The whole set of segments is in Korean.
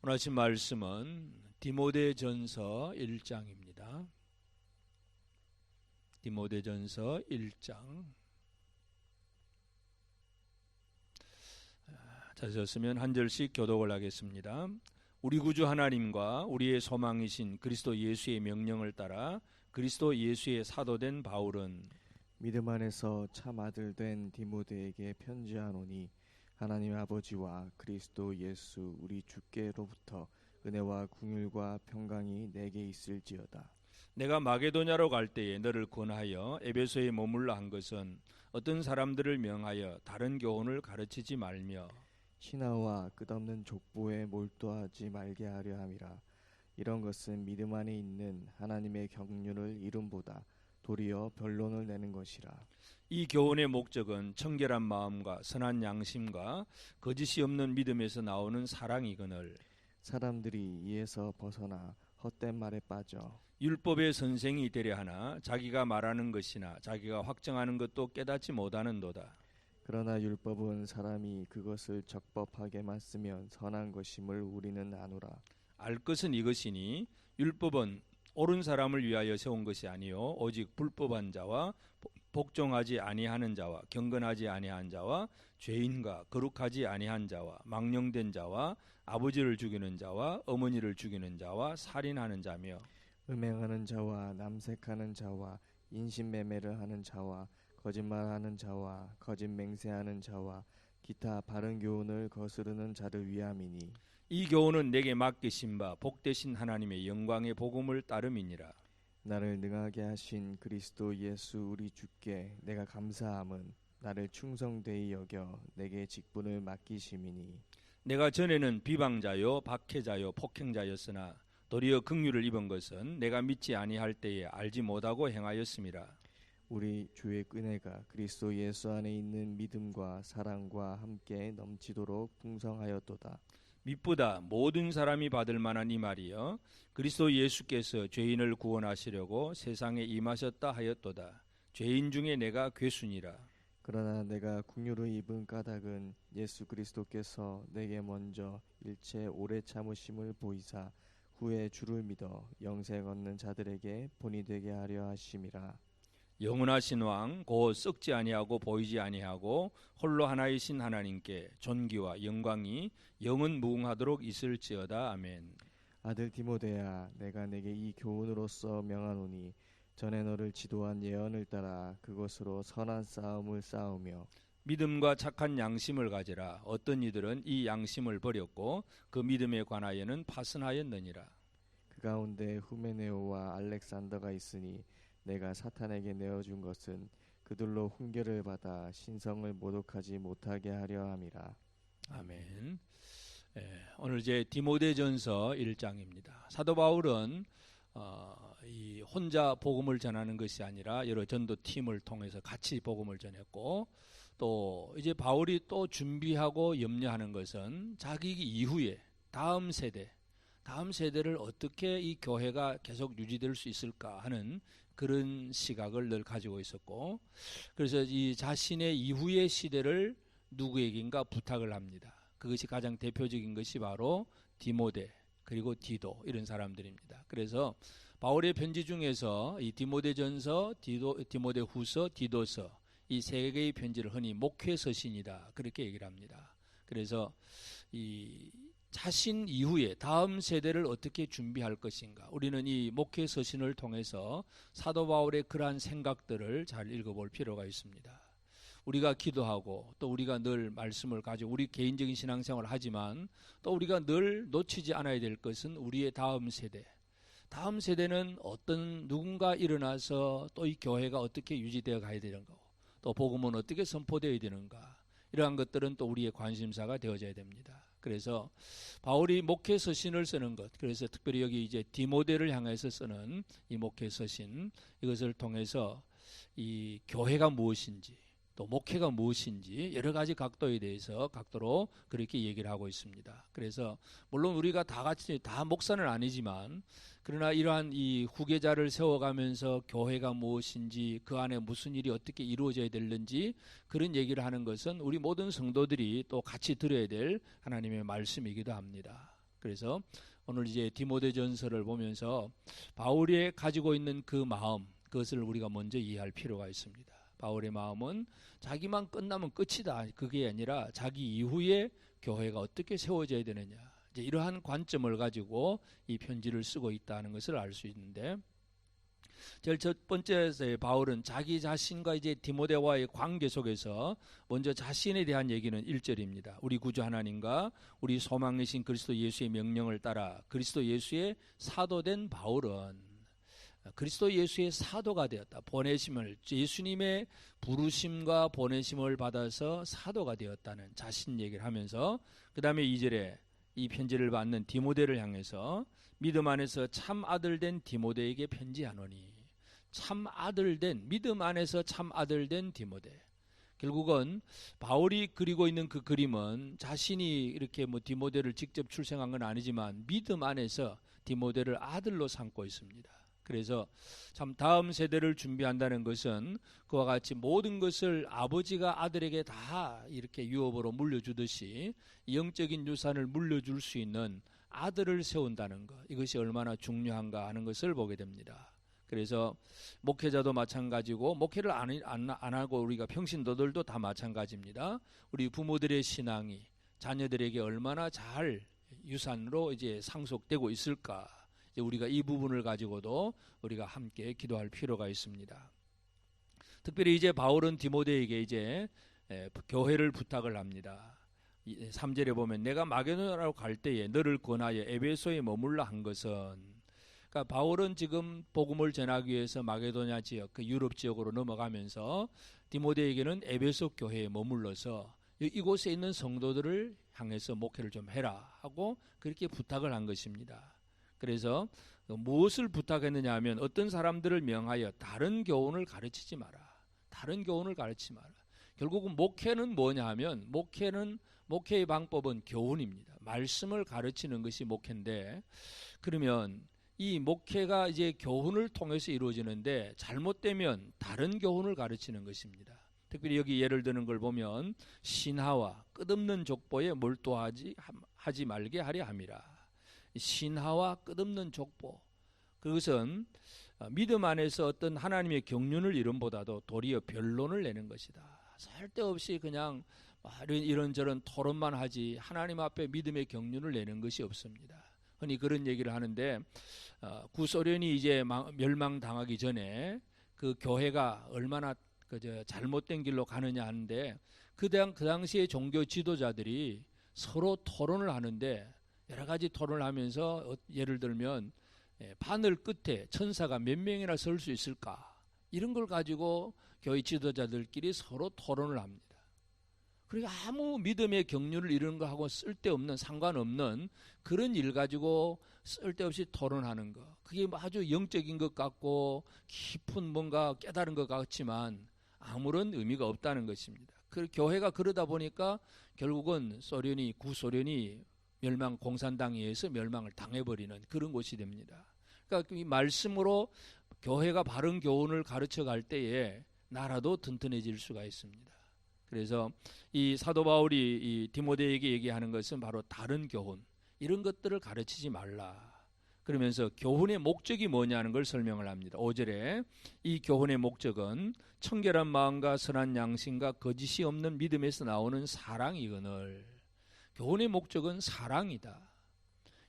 오늘 아침 말씀은 디모데전서 1장입니다. 디모데전서 1장 찾으셨으면 한 절씩 교독을 하겠습니다. 우리 구주 하나님과 우리의 소망이신 그리스도 예수의 명령을 따라 그리스도 예수의 사도된 바울은 믿음 안에서 참 아들 된 디모데에게 편지하노니 하나님 아버지와 그리스도 예수 우리 주께로부터 은혜와 궁율과 평강이 내게 있을지어다. 내가 마게도냐로 갈 때에 너를 권하여 에베소에 머물러 한 것은 어떤 사람들을 명하여 다른 교훈을 가르치지 말며 신하와 끝없는 족보에 몰두하지 말게 하려 함이라. 이런 것은 믿음 안에 있는 하나님의 경륜을 이름보다 도리어 변론을 내는 것이라. 이 교훈의 목적은 청결한 마음과 선한 양심과 거짓이 없는 믿음에서 나오는 사랑이거늘 사람들이 이에서 벗어나 헛된 말에 빠져 율법의 선생이 되려 하나 자기가 말하는 것이나 자기가 확정하는 것도 깨닫지 못하는도다. 그러나 율법은 사람이 그것을 적법하게만 쓰면 선한 것임을 우리는 아노라. 알 것은 이것이니 율법은 옳은 사람을 위하여 세운 것이 아니요 오직 불법한 자와 복종하지 아니하는 자와 경건하지 아니한 자와 죄인과 거룩하지 아니한 자와 망령된 자와 아버지를 죽이는 자와 어머니를 죽이는 자와 살인하는 자며 음행하는 자와 남색하는 자와 인신매매를 하는 자와 거짓말하는 자와 거짓 맹세하는 자와 기타 바른 교훈을 거스르는 자를 위함이니 이 교훈은 내게 맡기신 바 복되신 하나님의 영광의 복음을 따름이니라 나를 능하게 하신 그리스도 예수 우리 주께 내가 감사함은 나를 충성되이 여겨 내게 직분을 맡기심이니 내가 전에는 비방자요 박해자요 폭행자였으나 도리어 긍휼을 입은 것은 내가 믿지 아니할 때에 알지 못하고 행하였음이라 우리 주의 은혜가 그리스도 예수 안에 있는 믿음과 사랑과 함께 넘치도록 풍성하였도다. 믿보다 모든 사람이 받을 만한 이 말이여 그리스도 예수께서 죄인을 구원하시려고 세상에 임하셨다 하였도다. 죄인 중에 내가 괴순이라. 그러나 내가 궁유를 입은 까닭은 예수 그리스도께서 내게 먼저 일체 오래 참으심을 보이사 후에 주를 믿어 영생 얻는 자들에게 본이 되게 하려 하심이라. 영원하신 왕, 곧 썩지 아니하고 보이지 아니하고 홀로 하나이신 하나님께 존귀와 영광이 영원 무궁하도록 있을지어다. 아멘. 아들 디모데야, 내가 내게 이 교훈으로서 명하노니 전에 너를 지도한 예언을 따라 그것으로 선한 싸움을 싸우며 믿음과 착한 양심을 가지라. 어떤 이들은 이 양심을 버렸고 그 믿음에 관하여는 파선하였느니라. 그 가운데 후메네오와 알렉산더가 있으니 내가 사탄에게 내어준 것은 그들로 훈계를 받아 신성을 모독하지 못하게 하려 함이라. 아멘. 예, 오늘 이제 디모데전서 1장입니다. 사도 바울은 어, 이 혼자 복음을 전하는 것이 아니라 여러 전도 팀을 통해서 같이 복음을 전했고 또 이제 바울이 또 준비하고 염려하는 것은 자기 이후에 다음 세대 다음 세대를 어떻게 이 교회가 계속 유지될 수 있을까 하는 그런 시각을 늘 가지고 있었고 그래서 이 자신의 이후의 시대를 누구에게인가 부탁을 합니다. 그것이 가장 대표적인 것이 바로 디모데 그리고 디도 이런 사람들입니다. 그래서 바울의 편지 중에서 이 디모데전서, 디도, 디모데후서, 디도서 이 세 개의 편지를 흔히 목회 서신이다 그렇게 얘기를 합니다. 그래서 이 자신 이후에 다음 세대를 어떻게 준비할 것인가. 우리는 이 목회 서신을 통해서 사도 바울의 그러한 생각들을 잘 읽어볼 필요가 있습니다. 우리가 기도하고 또 우리가 늘 말씀을 가지고 우리 개인적인 신앙생활을 하지만 또 우리가 늘 놓치지 않아야 될 것은 우리의 다음 세대. 다음 세대는 어떤 누군가 일어나서 또 이 교회가 어떻게 유지되어 가야 되는가. 또 복음은 어떻게 선포되어야 되는가. 이러한 것들은 또 우리의 관심사가 되어져야 됩니다. 그래서 바울이 목회 서신을 쓰는 것, 그래서 특별히 여기 이제 디모데를 향해서 쓰는 이 목회 서신 이것을 통해서 이 교회가 무엇인지 또 목회가 무엇인지 여러 가지 각도에 대해서 각도로 그렇게 얘기를 하고 있습니다. 그래서 물론 우리가 다 같이 다 목사는 아니지만 그러나 이러한 이 후계자를 세워가면서 교회가 무엇인지 그 안에 무슨 일이 어떻게 이루어져야 되는지 그런 얘기를 하는 것은 우리 모든 성도들이 또 같이 들어야 될 하나님의 말씀이기도 합니다. 그래서 오늘 이제 디모데전서를 보면서 바울이 가지고 있는 그 마음 그것을 우리가 먼저 이해할 필요가 있습니다. 바울의 마음은 자기만 끝나면 끝이다. 그게 아니라 자기 이후에 교회가 어떻게 세워져야 되느냐. 이제 이러한 관점을 가지고 이 편지를 쓰고 있다는 것을 알 수 있는데 제일 첫 번째 바울은 자기 자신과 이제 디모데와의 관계 속에서 먼저 자신에 대한 얘기는 1절입니다. 우리 구주 하나님과 우리 소망이신 그리스도 예수의 명령을 따라 그리스도 예수의 사도된 바울은 그리스도 예수의 사도가 되었다. 보내심을 예수님의 부르심과 보내심을 받아서 사도가 되었다는 자신 얘기를 하면서 그다음에 2절에 이 편지를 받는 디모데를 향해서 믿음 안에서 참 아들 된 디모데에게 편지하노니 참 아들 된 믿음 안에서 참 아들 된 디모데. 결국은 바울이 그리고 있는 그 그림은 자신이 이렇게 뭐 디모데를 직접 출생한 건 아니지만 믿음 안에서 디모데를 아들로 삼고 있습니다. 그래서 참 다음 세대를 준비한다는 것은 그와 같이 모든 것을 아버지가 아들에게 다 이렇게 유업으로 물려주듯이 영적인 유산을 물려줄 수 있는 아들을 세운다는 것 이것이 얼마나 중요한가 하는 것을 보게 됩니다. 그래서 목회자도 마찬가지고 목회를 안, 안, 안 하고 우리가 평신도들도 다 마찬가지입니다. 우리 부모들의 신앙이 자녀들에게 얼마나 잘 유산으로 이제 상속되고 있을까 우리가 이 부분을 가지고도 우리가 함께 기도할 필요가 있습니다. 특별히 이제 바울은 디모데에게 이제 교회를 부탁을 합니다. 3절에 보면 내가 마게도나로 갈 때에 너를 권하여 에베소에 머물라 한 것은 그러니까 바울은 지금 복음을 전하기 위해서 마게도냐 지역 그 유럽 지역으로 넘어가면서 디모데에게는 에베소 교회에 머물러서 이곳에 있는 성도들을 향해서 목회를 좀 해라 하고 그렇게 부탁을 한 것입니다. 그래서 무엇을 부탁했느냐 하면 어떤 사람들을 명하여 다른 교훈을 가르치지 마라. 다른 교훈을 가르치지 마라. 결국은 목회는 뭐냐 하면 목회는 목회의 방법은 교훈입니다. 말씀을 가르치는 것이 목회인데 그러면 이 목회가 이제 교훈을 통해서 이루어지는데 잘못되면 다른 교훈을 가르치는 것입니다. 특별히 여기 예를 드는 걸 보면 신하와 끝없는 족보에 몰두하지 하지 말게 하려 함이라. 신하와 끝없는 족보. 그것은 어, 믿음 안에서 어떤 하나님의 경륜을 이름보다도 도리어 변론을 내는 것이다. 쓸데없이 그냥 이런저런 토론만 하지 하나님 앞에 믿음의 경륜을 내는 것이 없습니다. 흔히 그런 얘기를 하는데 어, 구소련이 이제 멸망당하기 전에 그 교회가 얼마나 그저 잘못된 길로 가느냐 하는데 그, 당, 그 당시에 종교 지도자들이 서로 토론을 하는데 여러 가지 토론을 하면서 어, 예를 들면 예, 바늘 끝에 천사가 몇 명이나 설 수 있을까 이런 걸 가지고 교회 지도자들끼리 서로 토론을 합니다. 그러니까 아무 믿음의 경륜을 이루는 거하고 쓸데없는 상관없는 그런 일 가지고 쓸데없이 토론하는 거. 그게 뭐 아주 영적인 것 같고 깊은 뭔가 깨달은 것 같지만 아무런 의미가 없다는 것입니다. 그 교회가 그러다 보니까 결국은 소련이 구소련이 멸망 공산당에 의해서 멸망을 당해버리는 그런 곳이 됩니다. 그러니까 이 말씀으로 교회가 바른 교훈을 가르쳐 갈 때에 나라도 튼튼해질 수가 있습니다. 그래서 이 사도 바울이 이 디모데에게 얘기하는 것은 바로 다른 교훈 이런 것들을 가르치지 말라. 그러면서 교훈의 목적이 뭐냐는 걸 설명을 합니다. 5절에 이 교훈의 목적은 청결한 마음과 선한 양심과 거짓이 없는 믿음에서 나오는 사랑이거늘 교훈의 목적은 사랑이다.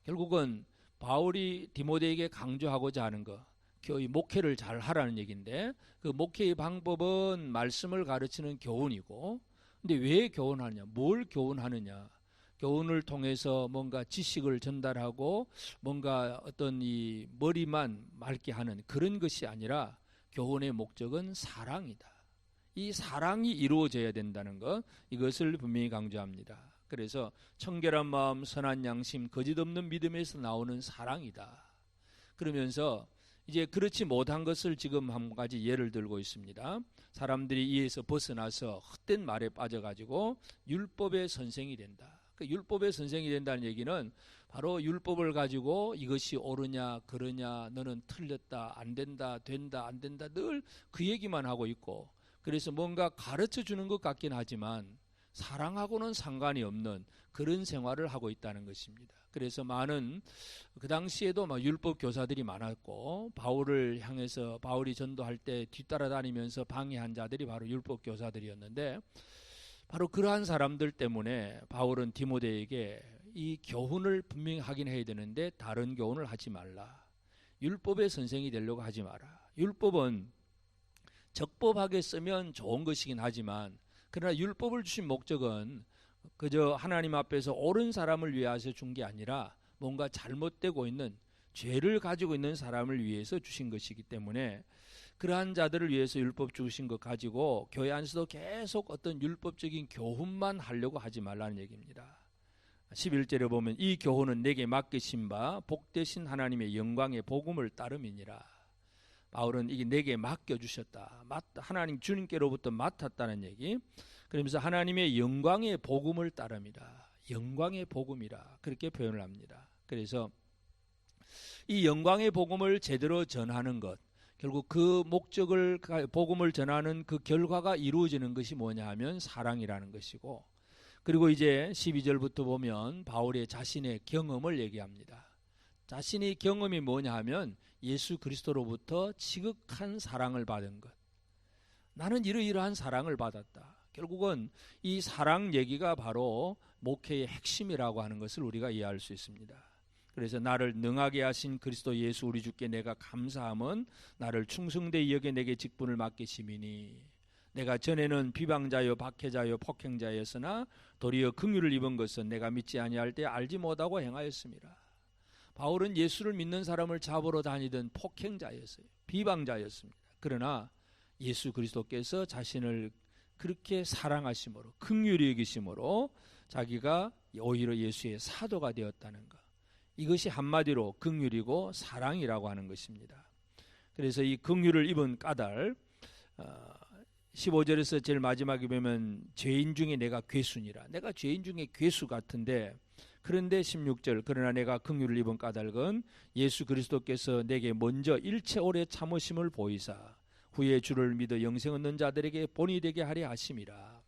결국은 바울이 디모데에게 강조하고자 하는 것, 교회 목회를 잘 하라는 얘기인데 그 목회의 방법은 말씀을 가르치는 교훈이고 근데 왜 교훈하느냐? 뭘 교훈하느냐? 교훈을 통해서 뭔가 지식을 전달하고 뭔가 어떤 이 머리만 맑게 하는 그런 것이 아니라 교훈의 목적은 사랑이다. 이 사랑이 이루어져야 된다는 것 이것을 분명히 강조합니다. 그래서 청결한 마음, 선한 양심, 거짓 없는 믿음에서 나오는 사랑이다. 그러면서 이제 그렇지 못한 것을 지금 한 가지 예를 들고 있습니다. 사람들이 이에서 벗어나서 헛된 말에 빠져가지고 율법의 선생이 된다. 그 율법의 선생이 된다는 얘기는 바로 율법을 가지고 이것이 옳으냐 그러냐 너는 틀렸다 안 된다 된다 안 된다 늘 그 얘기만 하고 있고 그래서 뭔가 가르쳐 주는 것 같긴 하지만 사랑하고는 상관이 없는 그런 생활을 하고 있다는 것입니다. 그래서 많은 그 당시에도 막 율법 교사들이 많았고 바울을 향해서 바울이 전도할 때 뒤따라다니면서 방해한 자들이 바로 율법 교사들이었는데 바로 그러한 사람들 때문에 바울은 디모데에게 이 교훈을 분명히 하긴 해야 되는데 다른 교훈을 하지 말라. 율법의 선생이 되려고 하지 마라. 율법은 적법하게 쓰면 좋은 것이긴 하지만 그러나 율법을 주신 목적은 그저 하나님 앞에서 옳은 사람을 위해서 준게 아니라 뭔가 잘못되고 있는 죄를 가지고 있는 사람을 위해서 주신 것이기 때문에 그러한 자들을 위해서 율법 주신 것 가지고 교회 안에서도 계속 어떤 율법적인 교훈만 하려고 하지 말라는 얘기입니다. 11절에 보면 이 교훈은 내게 맡기신 바 복되신 하나님의 영광의 복음을 따름이니라. 바울은 이게 내게 맡겨 주셨다. 하나님 주님께로부터 맡았다는 얘기. 그러면서 하나님의 영광의 복음을 따릅니다. 영광의 복음이라 그렇게 표현을 합니다. 그래서 이 영광의 복음을 제대로 전하는 것 결국 그 목적을 복음을 전하는 그 결과가 이루어지는 것이 뭐냐 하면 사랑이라는 것이고 그리고 이제 12절부터 보면 바울의 자신의 경험을 얘기합니다. 자신의 경험이 뭐냐 하면 예수 그리스도로부터 지극한 사랑을 받은 것. 나는 이러이러한 사랑을 받았다. 결국은 이 사랑 얘기가 바로 목회의 핵심이라고 하는 것을 우리가 이해할 수 있습니다. 그래서 나를 능하게 하신 그리스도 예수 우리 주께 내가 감사함은 나를 충성되 여겨 내게 직분을 맡기심이니 내가 전에는 비방자요 박해자요 폭행자였으나 도리어 긍휼을 입은 것은 내가 믿지 아니할 때 알지 못하고 행하였습니다. 바울은 예수를 믿는 사람을 잡으러 다니던 폭행자였어요. 비방자였습니다. 그러나 예수 그리스도께서 자신을 그렇게 사랑하심으로 긍휼히 여기심으로 자기가 오히려 예수의 사도가 되었다는 것. 이것이 한마디로 긍휼이고 사랑이라고 하는 것입니다. 그래서 이 긍휼을 입은 까닭 어, 15절에서 제일 마지막에 보면 죄인 중에 내가 괴수니라. 내가 죄인 중에 괴수 같은데 그런데 16절 그러나 내가 긍휼을 입은 까닭은 예수 그리스도께서 내게 먼저 일체 오래 참으심을 보이사 후에 주를 믿어 영생 얻는 자들에게 본이 되게 하려 하심이라.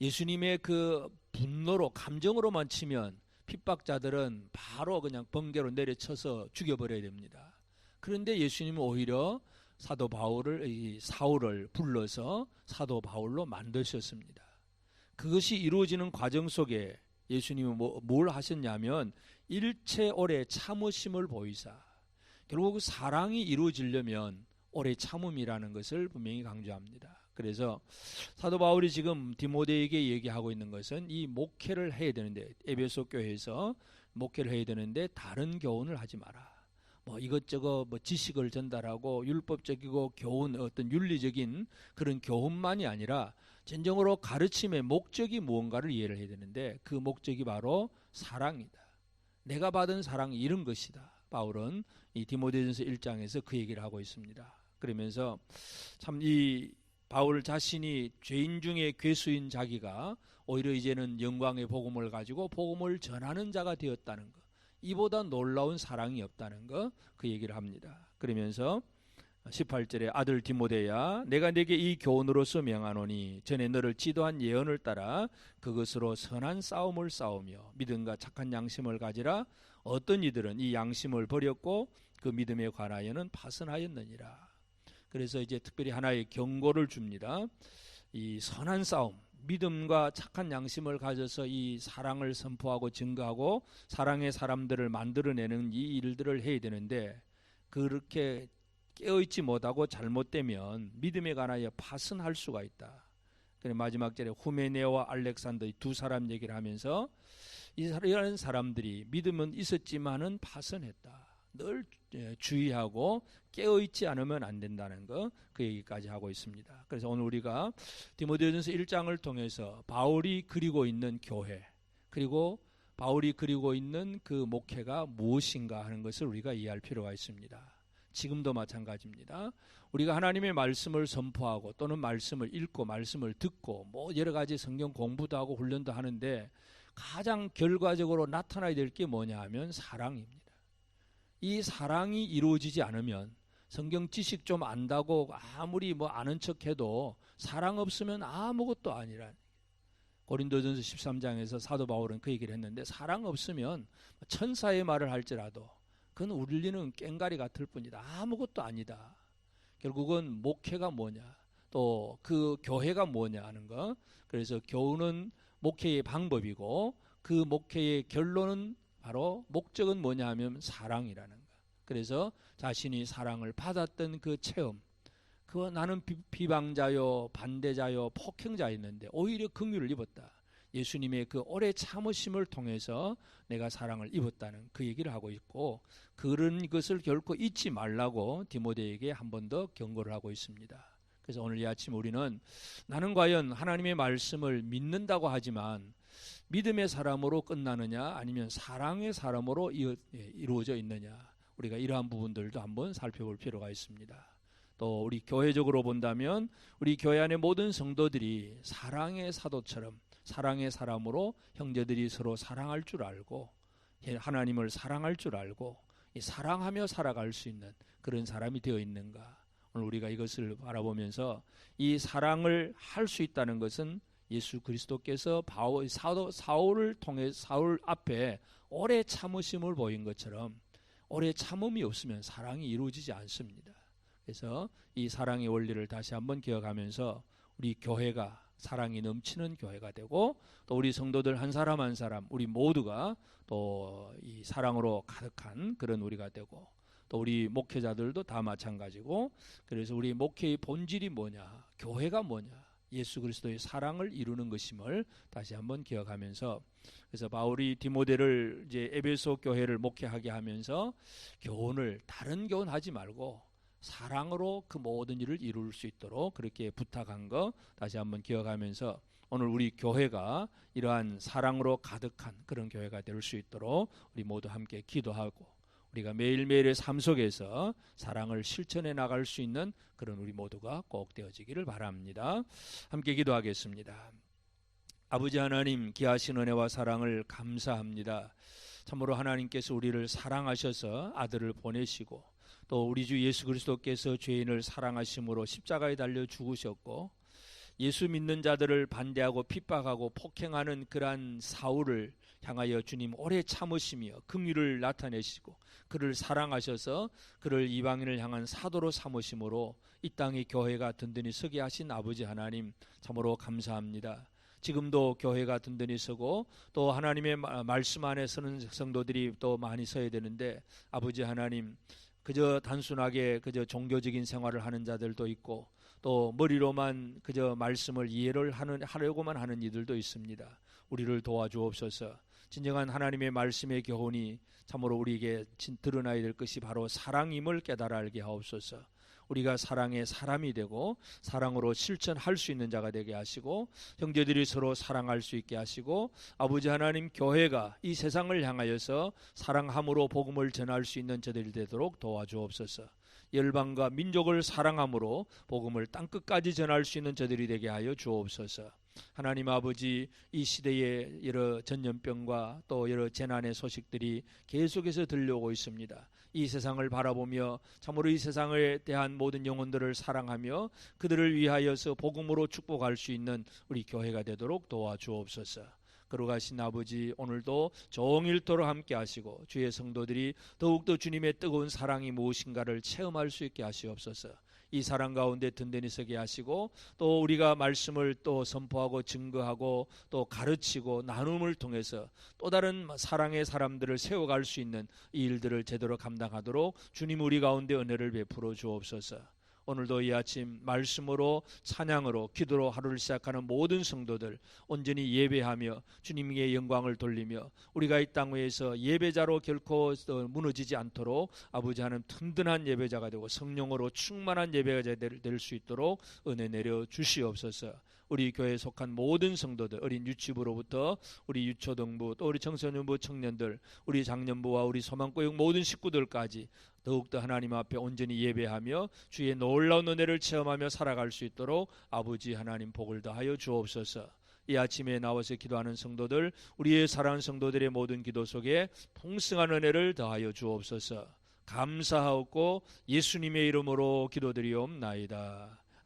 예수님의 그 분노로 감정으로만 치면 핍박자들은 바로 그냥 번개로 내려쳐서 죽여버려야 됩니다. 그런데 예수님은 오히려 사도 바울을 사울을 불러서 사도 바울로 만드셨습니다. 그것이 이루어지는 과정 속에 예수님은 뭐, 뭘 하셨냐면 일체 오래 참으심을 보이사 결국 그 사랑이 이루어지려면 오래 참음이라는 것을 분명히 강조합니다. 그래서 사도 바울이 지금 디모데에게 얘기하고 있는 것은 이 목회를 해야 되는데 에베소 교회에서 목회를 해야 되는데 다른 교훈을 하지 마라. 뭐 이것저것 뭐 지식을 전달하고 율법적이고 교훈 어떤 윤리적인 그런 교훈만이 아니라 진정으로 가르침의 목적이 무언가를 이해를 해야 되는데 그 목적이 바로 사랑이다. 내가 받은 사랑이 이런 것이다. 바울은 이 디모데전서 1장에서 그 얘기를 하고 있습니다. 그러면서 참 이 바울 자신이 죄인 중에 괴수인 자기가 오히려 이제는 영광의 복음을 가지고 복음을 전하는 자가 되었다는 것. 이보다 놀라운 사랑이 없다는 거 그 얘기를 합니다. 그러면서 18절에 아들 디모데야 내가 네게 이 교훈으로서 명하노니 전에 너를 지도한 예언을 따라 그것으로 선한 싸움을 싸우며 믿음과 착한 양심을 가지라 어떤 이들은 이 양심을 버렸고 그 믿음에 관하여는 파선하였느니라. 그래서 이제 특별히 하나의 경고를 줍니다. 이 선한 싸움 믿음과 착한 양심을 가져서 이 사랑을 선포하고 증거하고 사랑의 사람들을 만들어내는 이 일들을 해야 되는데 그렇게 깨어있지 못하고 잘못되면 믿음에 관하여 파선할 수가 있다. 그래 마지막 절에 후메네와 알렉산더 두 사람 얘기를 하면서 이런 사람들이 믿음은 있었지만은 파선했다. 늘 예, 주의하고 깨어 있지 않으면 안 된다는 거 그 얘기까지 하고 있습니다. 그래서 오늘 우리가 디모데전서 1장을 통해서 바울이 그리고 있는 교회 그리고 바울이 그리고 있는 그 목회가 무엇인가 하는 것을 우리가 이해할 필요가 있습니다. 지금도 마찬가지입니다. 우리가 하나님의 말씀을 선포하고 또는 말씀을 읽고 말씀을 듣고 뭐 여러 가지 성경 공부도 하고 훈련도 하는데 가장 결과적으로 나타나야 될 게 뭐냐 하면 사랑입니다. 이 사랑이 이루어지지 않으면 성경 지식 좀 안다고 아무리 뭐 아는 척 해도 사랑 없으면 아무것도 아니라 고린도전서 13장에서 사도 바울은 그 얘기를 했는데 사랑 없으면 천사의 말을 할지라도 그건 울리는 깽가리 같을 뿐이다. 아무것도 아니다. 결국은 목회가 뭐냐, 또 그 교회가 뭐냐 하는 거. 그래서 교훈은 목회의 방법이고 그 목회의 결론은 바로 목적은 뭐냐 하면 사랑이라는 거. 그래서 자신이 사랑을 받았던 그 체험, 그 나는 비, 방자요 반대자요 폭행자였는데 오히려 긍휼을 입었다. 예수님의 그 오래 참으심을 통해서 내가 사랑을 입었다는 그 얘기를 하고 있고 그런 것을 결코 잊지 말라고 디모데에게 한 번 더 경고를 하고 있습니다. 그래서 오늘 이 아침 우리는 나는 과연 하나님의 말씀을 믿는다고 하지만 믿음의 사람으로 끝나느냐 아니면 사랑의 사람으로 예, 이루어져 있느냐 우리가 이러한 부분들도 한번 살펴볼 필요가 있습니다. 또 우리 교회적으로 본다면 우리 교회 안의 모든 성도들이 사랑의 사도처럼 사랑의 사람으로 형제들이 서로 사랑할 줄 알고 하나님을 사랑할 줄 알고 사랑하며 살아갈 수 있는 그런 사람이 되어 있는가? 오늘 우리가 이것을 바라보면서 이 사랑을 할 수 있다는 것은 예수 그리스도께서 바울, 사울을 통해 사울 앞에 오래 참으심을 보인 것처럼 오래 참음이 없으면 사랑이 이루어지지 않습니다. 그래서 이 사랑의 원리를 다시 한번 기억하면서 우리 교회가 사랑이 넘치는 교회가 되고 또 우리 성도들 한 사람 한 사람 우리 모두가 또 이 사랑으로 가득한 그런 우리가 되고 또 우리 목회자들도 다 마찬가지고 그래서 우리 목회의 본질이 뭐냐 교회가 뭐냐 예수 그리스도의 사랑을 이루는 것임을 다시 한번 기억하면서 그래서 바울이 디모데를 이제 에베소 교회를 목회하게 하면서 교훈을 다른 교훈 하지 말고 사랑으로 그 모든 일을 이룰 수 있도록 그렇게 부탁한 거 다시 한번 기억하면서 오늘 우리 교회가 이러한 사랑으로 가득한 그런 교회가 될 수 있도록 우리 모두 함께 기도하고 우리가 매일매일의 삶 속에서 사랑을 실천해 나갈 수 있는 그런 우리 모두가 꼭 되어지기를 바랍니다. 함께 기도하겠습니다. 아버지 하나님 귀하신 은혜와 사랑을 감사합니다. 참으로 하나님께서 우리를 사랑하셔서 아들을 보내시고 또 우리 주 예수 그리스도께서 죄인을 사랑하심으로 십자가에 달려 죽으셨고 예수 믿는 자들을 반대하고 핍박하고 폭행하는 그러한 사울을 향하여 주님 오래 참으시며 긍휼을 나타내시고 그를 사랑하셔서 그를 이방인을 향한 사도로 삼으심으로 이 땅의 교회가 든든히 서게 하신 아버지 하나님 참으로 감사합니다. 지금도 교회가 든든히 서고 또 하나님의 말씀 안에 서는 성도들이 또 많이 서야 되는데 아버지 하나님 그저 단순하게 그저 종교적인 생활을 하는 자들도 있고 또 머리로만 그저 말씀을 이해를 하는 하려고만 하는 이들도 있습니다. 우리를 도와주옵소서. 진정한 하나님의 말씀의 교훈이 참으로 우리에게 드러나야 될 것이 바로 사랑임을 깨달아 알게 하옵소서. 우리가 사랑의 사람이 되고 사랑으로 실천할 수 있는 자가 되게 하시고 형제들이 서로 사랑할 수 있게 하시고 아버지 하나님 교회가 이 세상을 향하여서 사랑함으로 복음을 전할 수 있는 저들이 되도록 도와주옵소서. 열방과 민족을 사랑함으로 복음을 땅 끝까지 전할 수 있는 저들이 되게 하여 주옵소서. 하나님 아버지 이 시대의 여러 전염병과 또 여러 재난의 소식들이 계속해서 들려오고 있습니다. 이 세상을 바라보며 참으로 이 세상에 대한 모든 영혼들을 사랑하며 그들을 위하여서 복음으로 축복할 수 있는 우리 교회가 되도록 도와주옵소서. 그러가신 아버지 오늘도 종일토록 함께 하시고 주의 성도들이 더욱더 주님의 뜨거운 사랑이 무엇인가를 체험할 수 있게 하시옵소서. 이 사랑 가운데 든든히 서게 하시고 또 우리가 말씀을 또 선포하고 증거하고 또 가르치고 나눔을 통해서 또 다른 사랑의 사람들을 세워갈 수 있는 이 일들을 제대로 감당하도록 주님 우리 가운데 은혜를 베풀어 주옵소서. 오늘도 이 아침 말씀으로 찬양으로 기도로 하루를 시작하는 모든 성도들 온전히 예배하며 주님께 영광을 돌리며 우리가 이 땅 위에서 예배자로 결코 무너지지 않도록 아버지 하나님 든든한 예배자가 되고 성령으로 충만한 예배자가 될 수 있도록 은혜 내려 주시옵소서. 우리 교회에 속한 모든 성도들 어린 유치부로부터 우리 유초등부 또 우리 청소년부 청년들 우리 장년부와 우리 소망교육 모든 식구들까지 더욱더 하나님 앞에 온전히 예배하며 주의 놀라운 은혜를 체험하며 살아갈 수 있도록 아버지 하나님 복을 더하여 주옵소서. 이 아침에 나와서 기도하는 성도들, 우리의 사랑하는 성도들의 모든 기도 속에 풍성한 은혜를 더하여 주옵소서. 감사하옵고 예수님의 이름으로 기도드리옵나이다.